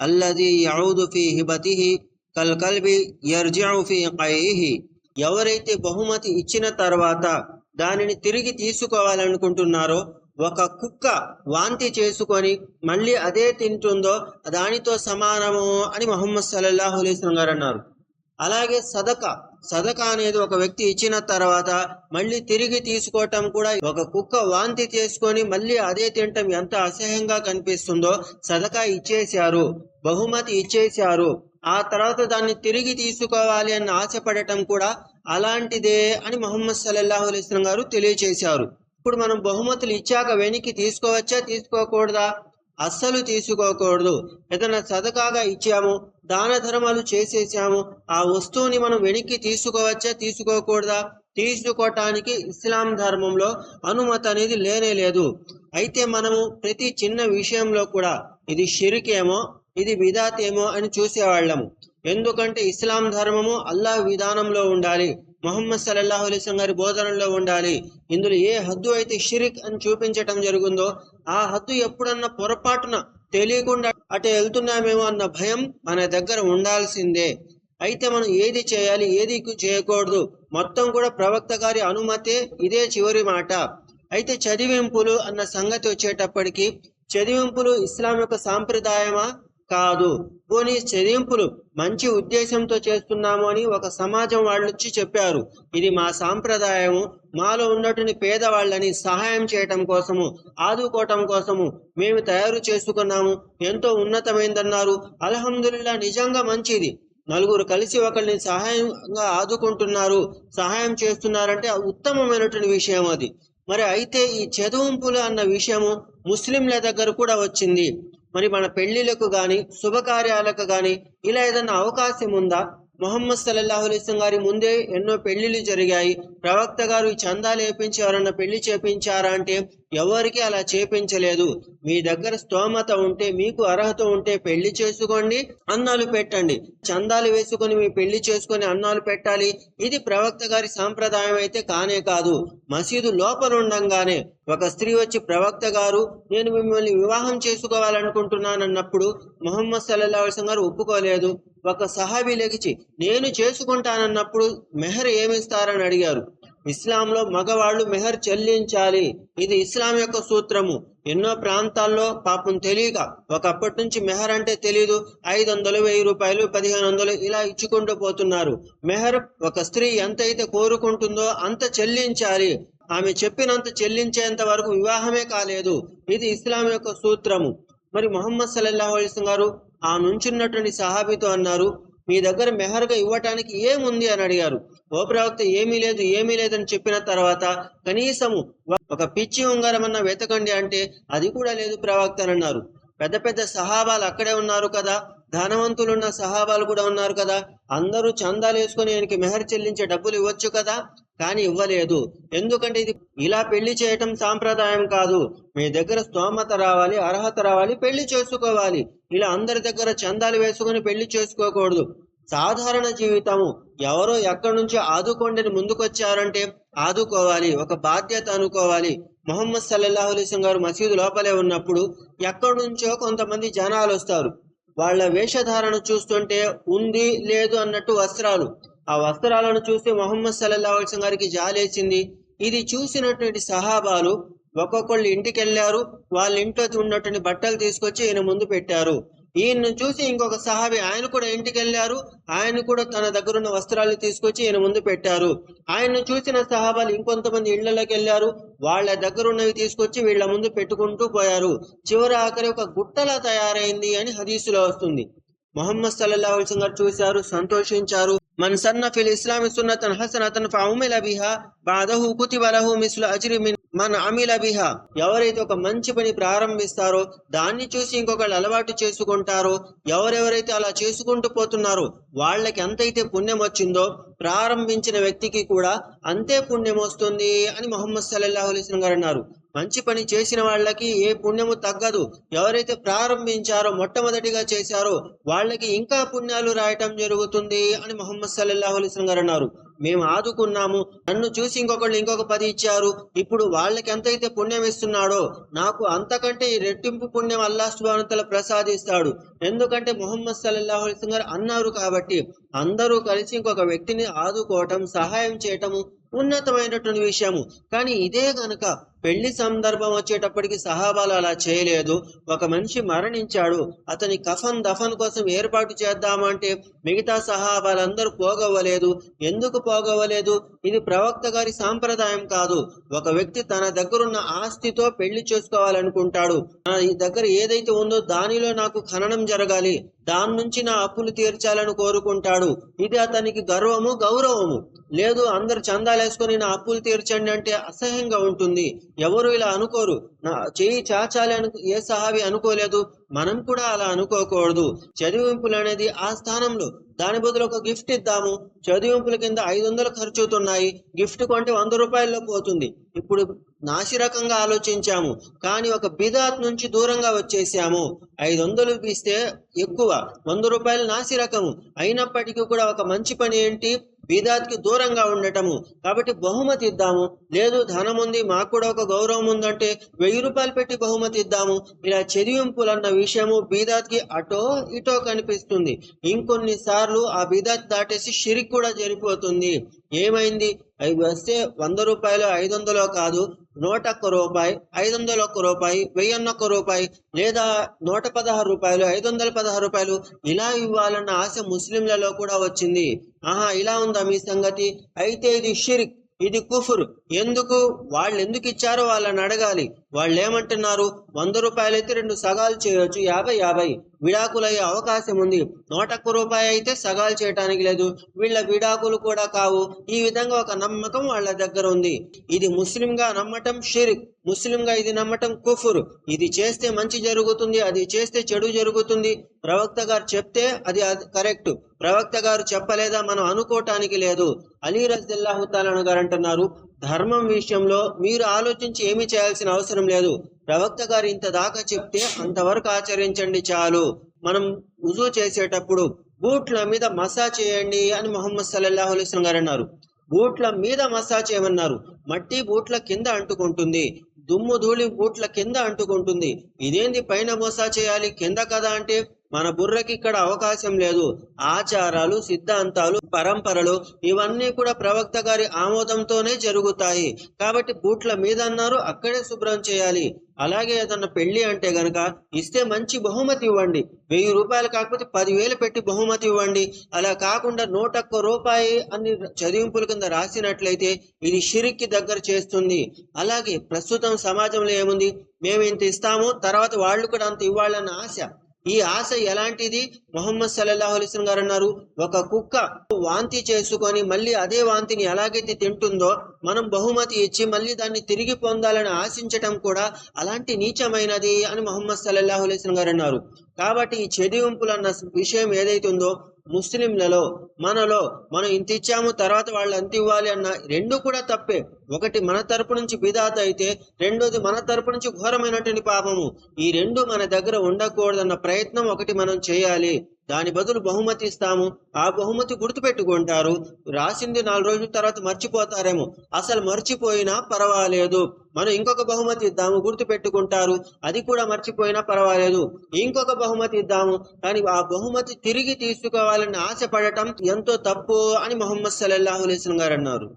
అల్లది యౌదు fee హిబతిహి కల్ కల్బి fee ఎవరైతే బహుమతి ఇచ్చిన తర్వాత దానిని తిరిగి తీసుకోవాలనుకుంటున్నారో ఒక కుక్క వాంతి చేసుకొని మళ్ళీ అదే తింటుందో దానితో సమానము అని మొహమ్మద్ సల్లల్లాహు అలైహి గారు అన్నారు. అలాగే సదక సదక అనేది ఒక వ్యక్తి ఇచ్చిన తర్వాత మళ్ళీ తిరిగి తీసుకోవటం కూడా ఒక కుక్క వాంతి చేసుకొని మళ్ళీ అదే తినటం ఎంత అసహ్యంగా కనిపిస్తుందో సదక ఇచ్చేశారు. బహుమతి ఇచ్చేశారు. ఆ తర్వాత దాన్ని తిరిగి తీసుకోవాలి అని ఆశపడటం కూడా అలాంటిదే అని మొహమ్మద్ సల్లల్లాహు అలైస్లం గారు తెలియచేశారు. ఇప్పుడు మనం బహుమతులు ఇచ్చాక వెనక్కి తీసుకోవచ్చా తీసుకోకూడదా? అస్సలు తీసుకోకూడదు. ఏదైనా సదకాగా ఇచ్చాము దాన ధర్మాలు చేసేసాము ఆ వస్తువుని మనం వెనక్కి తీసుకోవచ్చా తీసుకోకూడదా? తీసుకోవటానికి ఇస్లాం ధర్మంలో అనుమతి అనేది లేనే లేదు. అయితే మనము ప్రతి చిన్న విషయంలో కూడా ఇది షిరికేమో ఇది విధాతేమో అని చూసేవాళ్ళము. ఎందుకంటే ఇస్లాం ధర్మము అల్లాహ్ విధానంలో ఉండాలి. మొహమ్మద్ సల్లల్లాహు అలీస్లం గారి బోధనలో ఉండాలి. ఇందులో ఏ హద్దు అయితే షిరిక్ అని చూపించటం జరుగుందో ఆ హద్దు ఎప్పుడన్నా పొరపాటున తెలియకుండా అటు వెళ్తున్నామేమో అన్న భయం మన దగ్గర ఉండాల్సిందే. అయితే మనం ఏది చేయాలి ఏది చేయకూడదు మొత్తం కూడా ప్రవక్త గారి అనుమతే ఇదే చివరి మాట. అయితే చదివింపులు అన్న సంగతి వచ్చేటప్పటికి చదివింపులు ఇస్లాం యొక్క సాంప్రదాయమా కాదు. పోనీ చెల్లింపులు మంచి ఉద్దేశంతో చేస్తున్నాము అని ఒక సమాజం వాళ్ళు వచ్చి చెప్పారు. ఇది మా సాంప్రదాయము. మాలో ఉన్నటువంటి పేదవాళ్ళని సహాయం చేయటం కోసము ఆదుకోవటం కోసము మేము తయారు చేసుకున్నాము. ఎంతో ఉన్నతమైందన్నారు. అల్హమ్దుల్లా నిజంగా మంచిది. నలుగురు కలిసి ఒకరిని సహాయంగా ఆదుకుంటున్నారు. సహాయం చేస్తున్నారంటే ఉత్తమమైనటువంటి విషయం అది. మరి అయితే ఈ చదువుంపులు అన్న విషయము ముస్లింల దగ్గర కూడా వచ్చింది. మరి మన పెళ్ళిలకు గాని శుభకార్యాలకు గాని ఇలా ఏదైనా అవకాశం ఉందా? మొహమ్మద్ సల్లల్లాహు అలైస్లం గారి ముందే ఎన్నో పెళ్ళిళ్ళు జరిగాయి. ప్రవక్త గారు ఈ చందాలు వేపించి ఎవరన్నా పెళ్ళి చేపించారా అంటే ఎవరికి అలా చేపించలేదు. మీ దగ్గర స్తోమత ఉంటే మీకు అర్హత ఉంటే పెళ్ళి చేసుకోండి అన్నాలు పెట్టండి. చందాలు వేసుకొని మీ పెళ్ళి చేసుకొని అన్నాలు పెట్టాలి. ఇది ప్రవక్త గారి సాంప్రదాయం అయితే కానే కాదు. మసీదు లోపల ఉండంగానే ఒక స్త్రీ వచ్చి ప్రవక్త గారు నేను మిమ్మల్ని వివాహం చేసుకోవాలనుకుంటున్నానన్నప్పుడు మొహమ్మద్ సల్లల్లాహు అలైహి గారు ఒప్పుకోలేదు. ఒక సహాబీ లెగిచి నేను చేసుకుంటానన్నప్పుడు మెహర్ ఏమిస్తారని అడిగారు. ఇస్లాంలో మగవాళ్ళు మెహర్ చెల్లించాలి. ఇది ఇస్లాం యొక్క సూత్రము. ఎన్నో ప్రాంతాల్లో పాపం తెలియక ఒకప్పటి నుంచి మెహర్ అంటే తెలియదు ఐదు వందలు వెయ్యి రూపాయలు పదిహేను వందలు ఇలా ఇచ్చుకుంటూ పోతున్నారు. మెహర్ ఒక స్త్రీ ఎంత అయితే కోరుకుంటుందో అంత చెల్లించాలి. ఆమె చెప్పినంత చెల్లించేంత వరకు వివాహమే కాలేదు. ఇది ఇస్లాం యొక్క సూత్రము. మరి మొహమ్మద్ సల్లల్లాహు అలైస్ గారు ఆ నుంచున్నటువంటి సహాబీతో అన్నారు మీ దగ్గర మెహర్గా ఇవ్వటానికి ఏముంది అని అడిగారు. ఓ ప్రవక్త ఏమీ లేదు ఏమీ లేదని చెప్పిన తర్వాత కనీసము ఒక పిచ్చి ఉంగరం అన్న వెతకండి అంటే అది కూడా లేదు ప్రవక్త అని అన్నారు. పెద్ద పెద్ద సహాబాలు అక్కడే ఉన్నారు కదా ధనవంతులున్న సహాబాలు కూడా ఉన్నారు కదా అందరూ చందాలు వేసుకొని ఆయనకి మెహర్ చెల్లించే డబ్బులు ఇవ్వచ్చు కదా కానీ ఇవ్వలేదు. ఎందుకంటే ఇది ఇలా పెళ్ళి చేయటం సాంప్రదాయం కాదు. మీ దగ్గర స్తోమత రావాలి అర్హత రావాలి పెళ్ళి చేసుకోవాలి. ఇలా అందరి దగ్గర చందాలు వేసుకొని పెళ్ళి చేసుకోకూడదు. సాధారణ జీవితము. ఎవరో ఎక్కడి నుంచో ఆదుకోండి ముందుకొచ్చారంటే ఆదుకోవాలి ఒక బాధ్యత అనుకోవాలి. మొహమ్మద్ సల్లల్లాహు గారు మసీదు లోపలే ఉన్నప్పుడు ఎక్కడి నుంచో కొంతమంది జనాలు వస్తారు. వాళ్ళ వేషధారణ చూస్తుంటే ఉంది లేదు అన్నట్టు వస్త్రాలు. ఆ వస్త్రాలను చూసి మొహమ్మద్ సల్లల్లా అలైస్ గారికి జాలేసింది. ఇది చూసినటువంటి సహాబాలు ఒక్కొక్కళ్ళు ఇంటికి వెళ్ళారు వాళ్ళ ఇంట్లో ఉన్నటువంటి బట్టలు తీసుకొచ్చి ఈయన ముందు పెట్టారు. ఈయన్ను చూసి ఇంకొక సహాబి ఆయన కూడా ఇంటికి వెళ్ళారు ఆయన కూడా తన దగ్గర ఉన్న వస్త్రాలు తీసుకొచ్చి ఈయన ముందు పెట్టారు. ఆయన్ను చూసిన సహాబాలు ఇంకొంతమంది ఇళ్ళలోకి వెళ్ళారు వాళ్ళ దగ్గర ఉన్నవి తీసుకొచ్చి వీళ్ళ ముందు పెట్టుకుంటూ పోయారు. చివరి ఆఖరి ఒక గుట్టలా తయారైంది అని హదీసులో వస్తుంది. మొహమ్మద్ సల్లల్లాహు అలైహి గారు చూశారు సంతోషించారు. من سن فی الاسلام سنة حسنة فعمل بها بعده كتب له مثل اجر من మన అమిల బిహా. ఎవరైతే ఒక మంచి పని ప్రారంభిస్తారో దాన్ని చూసి ఇంకొకళ్ళు అలవాటు చేసుకుంటారో ఎవరెవరైతే అలా చేసుకుంటూ పోతున్నారో వాళ్ళకి ఎంతైతే పుణ్యం వచ్చిందో ప్రారంభించిన వ్యక్తికి కూడా అంతే పుణ్యం వస్తుంది అని మొహమ్మద్ సల్లల్లాహు అలైహి గారు అన్నారు. మంచి పని చేసిన వాళ్ళకి ఏ పుణ్యము తగ్గదు. ఎవరైతే ప్రారంభించారో మొట్టమొదటిగా చేశారో వాళ్ళకి ఇంకా పుణ్యాలు రాయటం జరుగుతుంది అని మొహమ్మద్ సల్లల్లాహు అలైహి గారు అన్నారు. మేము ఆదుకున్నాము. నన్ను చూసి ఇంకొకళ్ళు ఇంకొక పది ఇచ్చారు. ఇప్పుడు వాళ్ళకి ఎంతైతే పుణ్యం ఇస్తున్నాడో నాకు అంతకంటే ఈ రెట్టింపు పుణ్యం అల్లా సుబానుతల ప్రసాదిస్తాడు. ఎందుకంటే ముహమ్మద్ సల్లల్లాహు అలైహి గారు అన్నారు కాబట్టి అందరూ కలిసి ఇంకొక వ్యక్తిని ఆదుకోవటం సహాయం చేయటము ఉన్నతమైనటువంటి విషయము. కానీ ఇదే గనక పెళ్ళి సందర్భం వచ్చేటప్పటికి సహాబాలు అలా చేయలేదు. ఒక మనిషి మరణించాడు. అతని కఫన్ దఫన్ కోసం ఏర్పాటు చేద్దామంటే మిగతా సహాబాలందరూ పోగవ్వలేదు. ఎందుకు పోగవ్వలేదు? ఇది ప్రవక్త గారి సాంప్రదాయం కాదు. ఒక వ్యక్తి తన దగ్గరున్న ఆస్తితో పెళ్ళి చేసుకోవాలనుకుంటాడు. ఈ దగ్గర ఏదైతే ఉందో దానిలో నాకు ఖననం జరగాలి. దాని నుంచి నా అప్పులు తీర్చాలని కోరుకుంటాడు. ఇది అతనికి గర్వము గౌరవము. లేదు అందరు చందాలేసుకొని నా అప్పులు తీర్చండి అంటే అసహ్యంగా ఉంటుంది. ఎవరు ఇలా అనుకోరు. నా చేయి చాచాలి అను ఏ సహావి అనుకోలేదు. మనం కూడా అలా అనుకోకూడదు. చదివింపులు అనేది ఆ స్థానంలో. దాని బదులు ఒక గిఫ్ట్ ఇద్దాము. చదివింపుల కింద ఐదు వందలు ఖర్చు అవుతున్నాయి గిఫ్ట్ కొంటే వంద రూపాయల్లో పోతుంది. ఇప్పుడు నాసిరకంగా ఆలోచించాము. కానీ ఒక బిదాత్ నుంచి దూరంగా వచ్చేసాము. ఐదు వందలు ఇస్తే ఎక్కువ. వంద రూపాయలు నాసిరకము అయినప్పటికీ కూడా ఒక మంచి పని ఏంటి? బీదాత్కి దూరంగా ఉండటము. కాబట్టి బహుమతి ఇద్దాము. లేదు ధనం ఉంది మాకు కూడా ఒక గౌరవం ఉందంటే వెయ్యి రూపాయలు పెట్టి బహుమతి ఇద్దాము. ఇలా చెరివింపులు అన్న విషయము బీదాత్కి అటో ఇటో కనిపిస్తుంది. ఇంకొన్ని సార్లు ఆ బీదాత్ దాటేసి షిరిక్ కూడా జరిపోతుంది ఏమైంది? అవి వస్తే వంద రూపాయలు ఐదు వందలో కాదు నూట ఒక్క రూపాయి ఐదు వందల ఒక్క రూపాయి వెయ్యన్న ఒక్క రూపాయి లేదా నూట పదహారు రూపాయలు ఐదు వందల పదహారు రూపాయలు ఇలా ఇవ్వాలన్న ఆశ ముస్లింలలో కూడా వచ్చింది. ఆహా ఇలా ఉందా మీ సంగతి? అయితే ఇది షిరిక్ ఇది కుఫుర్. ఎందుకు? వాళ్ళు ఎందుకు ఇచ్చారో వాళ్ళని అడగాలి. వాళ్ళు ఏమంటున్నారు వంద రూపాయలైతే రెండు సగాలు చేయొచ్చు యాభై యాభై. విడాకులయ్యే అవకాశం ఉంది. నూట రూపాయి అయితే సగాలు చేయటానికి లేదు. వీళ్ళ విడాకులు కూడా కావు. ఈ విధంగా ఒక నమ్మకం వాళ్ళ దగ్గర ఉంది. ఇది ముస్లింగా నమ్మటం షిరిక్. ముస్లింగా ఇది నమ్మటం కుఫుర్. ఇది చేస్తే మంచి జరుగుతుంది అది చేస్తే చెడు జరుగుతుంది. ప్రవక్త గారు చెప్తే అది కరెక్ట్. ప్రవక్త గారు చెప్పలేదా? మనం అనుకోవటానికి లేదు. అలీ రజ్లాహుతాలను గారు అంటున్నారు ధర్మం విషయంలో మీరు ఆలోచించి ఏమి చేయాల్సిన అవసరం లేదు. ప్రవక్త గారు ఇంత దాకా చెప్తే అంతవరకు ఆచరించండి చాలు. మనం రుజు చేసేటప్పుడు బూట్ల మీద మసాజ్ చేయండి అని మొహమ్మద్ సల్లల్లాహు అలైస్ గారు అన్నారు. బూట్ల మీద మసాజ్ చేయమన్నారు. మట్టి బూట్ల కింద అంటుకుంటుంది. దుమ్ము ధూళి బూట్ల కింద అంటుకుంటుంది. ఇదేంది పైన మసాజ్ చేయాలి? కింద కదా అంటే మన బుర్రకి ఇక్కడ అవకాశం లేదు. ఆచారాలు సిద్ధాంతాలు పరంపరలు ఇవన్నీ కూడా ప్రవక్త గారి ఆమోదంతోనే జరుగుతాయి. కాబట్టి బూట్ల మీద అన్నారు అక్కడే శుభ్రం చేయాలి. అలాగే ఏదన్నా పెళ్ళి అంటే గనక ఇస్తే మంచి బహుమతి ఇవ్వండి. వెయ్యి రూపాయలు కాకపోతే పదివేలు పెట్టి బహుమతి ఇవ్వండి. అలా కాకుండా నూట ఒక్క రూపాయి అన్ని చదివింపుల కింద రాసినట్లయితే ఇది షిరిక్కి దగ్గర చేస్తుంది. అలాగే ప్రస్తుతం సమాజంలో ఏముంది? మేము ఇంత ఇస్తాము తర్వాత వాళ్ళు కూడా అంత ఇవ్వాలన్న ఆశ. ఈ ఆశ ఎలాంటిది? మొహమ్మద్ సల్లల్లాహు అలిస్లం గారు అన్నారు ఒక కుక్క వాంతి చేసుకొని మళ్ళీ అదే వాంతిని ఎలాగైతే తింటుందో మనం బహుమతి ఇచ్చి మళ్ళీ దాన్ని తిరిగి పొందాలని ఆశించటం కూడా అలాంటి నీచమైనది అని మొహమ్మద్ సల్లల్లాహు అలిస్లం గారు అన్నారు. కాబట్టి ఈ చెదివింపులు అన్న విషయం ఏదైతుందో ముస్లింలలో మనలో మనం ఇంత ఇచ్చాము తర్వాత వాళ్ళు అంత ఇవ్వాలి అన్న రెండు కూడా తప్పే. ఒకటి మన తరపు నుంచి బిదాత అయితే రెండోది మన తరపు నుంచి ఘోరమైనటువంటి పాపము. ఈ రెండు మన దగ్గర ఉండకూడదన్న ప్రయత్నం ఒకటి మనం చేయాలి. దాని బదులు బహుమతి ఇస్తాము. ఆ బహుమతి గుర్తుపెట్టుకుంటారు. రాసింది నాలుగు రోజుల తర్వాత మర్చిపోతారేమో. అసలు మర్చిపోయినా పర్వాలేదు. మనం ఇంకొక బహుమతి ఇద్దాము గుర్తు పెట్టుకుంటారు అది కూడా మర్చిపోయినా పర్వాలేదు. ఇంకొక బహుమతి ఇద్దాము. కానీ ఆ బహుమతి తిరిగి తీసుకోవాలని ఆశపడటం ఎంతో తప్పు అని మొహమ్మద్ సల్లల్లాహు గారు అన్నారు.